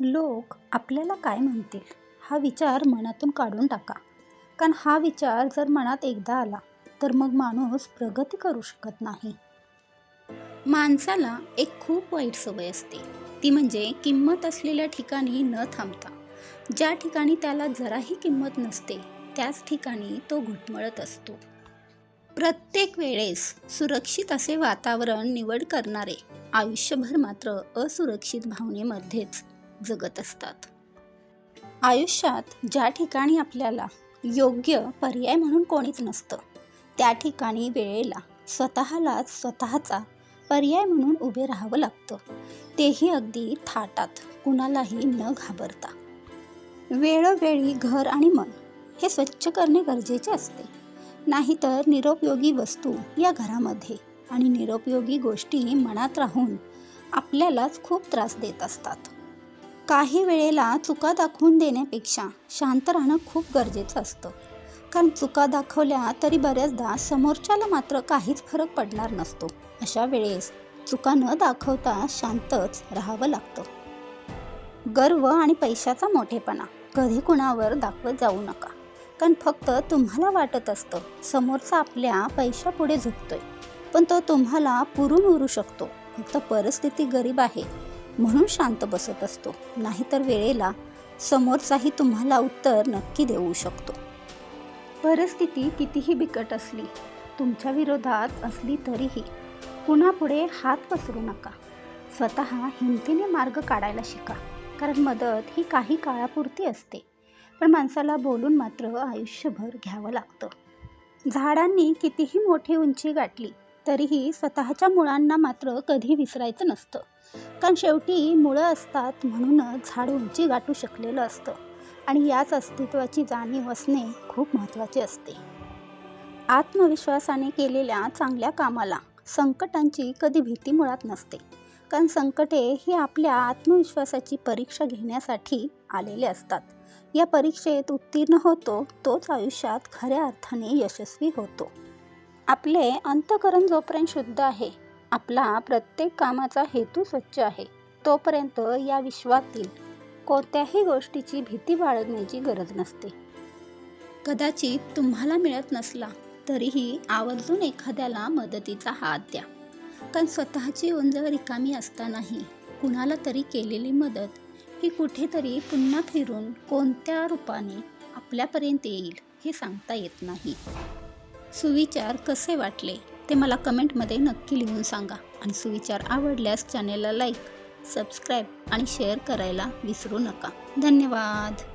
लोक आपल्याला काय म्हणतील? हा विचार मनातून काढून टाका. कारण हा विचार जर मनात एकदा आला तर मग माणूस प्रगती करू शकत नाही. माणसाला एक खूप वाईट सवय असते. ती म्हणजे किंमत असलेल्या ठिकाणी न थांबता. ज्या ठिकाणी त्याला जराही किंमत नसते त्याच ठिकाणी तो घुटमळत असतो. प्रत्येक वेळेस सुरक्षित असे वातावरण निवड करणारे आयुष्यभर मात्र असुरक्षित भावनेमध्येच जगत असतात. आयुष्यात ज्या ठिकाणी आपल्याला योग्य पर्याय म्हणून कोणीच नसतं त्या ठिकाणी वेळेला स्वतःलाच स्वतःचा पर्याय म्हणून उभे राहावं लागतं. तेही अगदी थाटात कुणालाही न घाबरता. वेळोवेळी घर आणि मन हे स्वच्छ करणे गरजेचे असते. नाहीतर निरोपयोगी वस्तू या घरामध्ये आणि निरोपयोगी गोष्टी मनात राहून आपल्यालाच खूप त्रास देत असतात. काही वेळेला चुका दाखवून देण्यापेक्षा शांत राहणं खूप गरजेचं असतं. कारण चुका दाखवल्या तरी बऱ्याचदा समोरच्याला मात्र काहीच फरक पडणार नसतो. अशा वेळेस चुका न दाखवता शांतच राहावं लागतं. गर्व आणि पैशाचा मोठेपणा कधी कुणावर दाखवत जाऊ नका. कारण फक्त तुम्हाला वाटत असतं समोरचा आपल्या पैशापुढे झुकतोय. पण तो तुम्हाला पुरून उरू शकतो. फक्त परिस्थिती गरीब आहे. म्हणून शांत बसत असतो. नाहीतर वेळेला समोरचाही तुम्हाला उत्तर नक्की देऊ शकतो. परिस्थिती कितीही बिकट असली तुमच्या विरोधात असली तरीही कुणापुढे हात पसरू नका. स्वतः हिमतीने मार्ग काढायला शिका कारण मदत ही काही काळापुरती असते. पण माणसाला बोलून मात्र आयुष्यभर घ्यावं लागतं. झाडांनी कितीही मोठी उंची गाठली तरीही स्वतःच्या मुळांना मात्र कधी विसरायचं नसतं. कारण शेवटी मुळं असतात म्हणूनच झाड उंची गाठू शकलेलं असतं आणि याच अस्तित्वाची जाणीव असणे खूप महत्त्वाचे असते. आत्मविश्वासाने केलेल्या चांगल्या कामाला संकटांची कधी भीती मुळात नसते. कारण संकटे ही आपल्या आत्मविश्वासाची परीक्षा घेण्यासाठी आलेले असतात. या परीक्षेत उत्तीर्ण होतो तोच आयुष्यात खऱ्या अर्थाने यशस्वी होतो. आपले अंतकरण जोपर्यंत शुद्ध आहे आपला प्रत्येक कामाचा हेतू स्वच्छ आहे तोपर्यंत या विश्वातील कोणत्याही गोष्टीची भीती बाळगण्याची गरज नसते. कदाचित तुम्हाला मिळत नसला तरीही आवर्जून एखाद्याला मदतीचा हात द्या. कारण स्वतःची उंज रिकामी असतानाही कुणाला तरी केलेली मदत ही कुठेतरी पुन्हा फिरून कोणत्या रूपाने आपल्यापर्यंत येईल हे सांगता येत नाही. सुविचार कसे वाटले ते मला कमेंटमध्ये नक्की लिहून सांगा. आणि सुविचार आवडल्यास चॅनेलला लाईक सबस्क्राईब आणि शेअर करायला विसरू नका. धन्यवाद.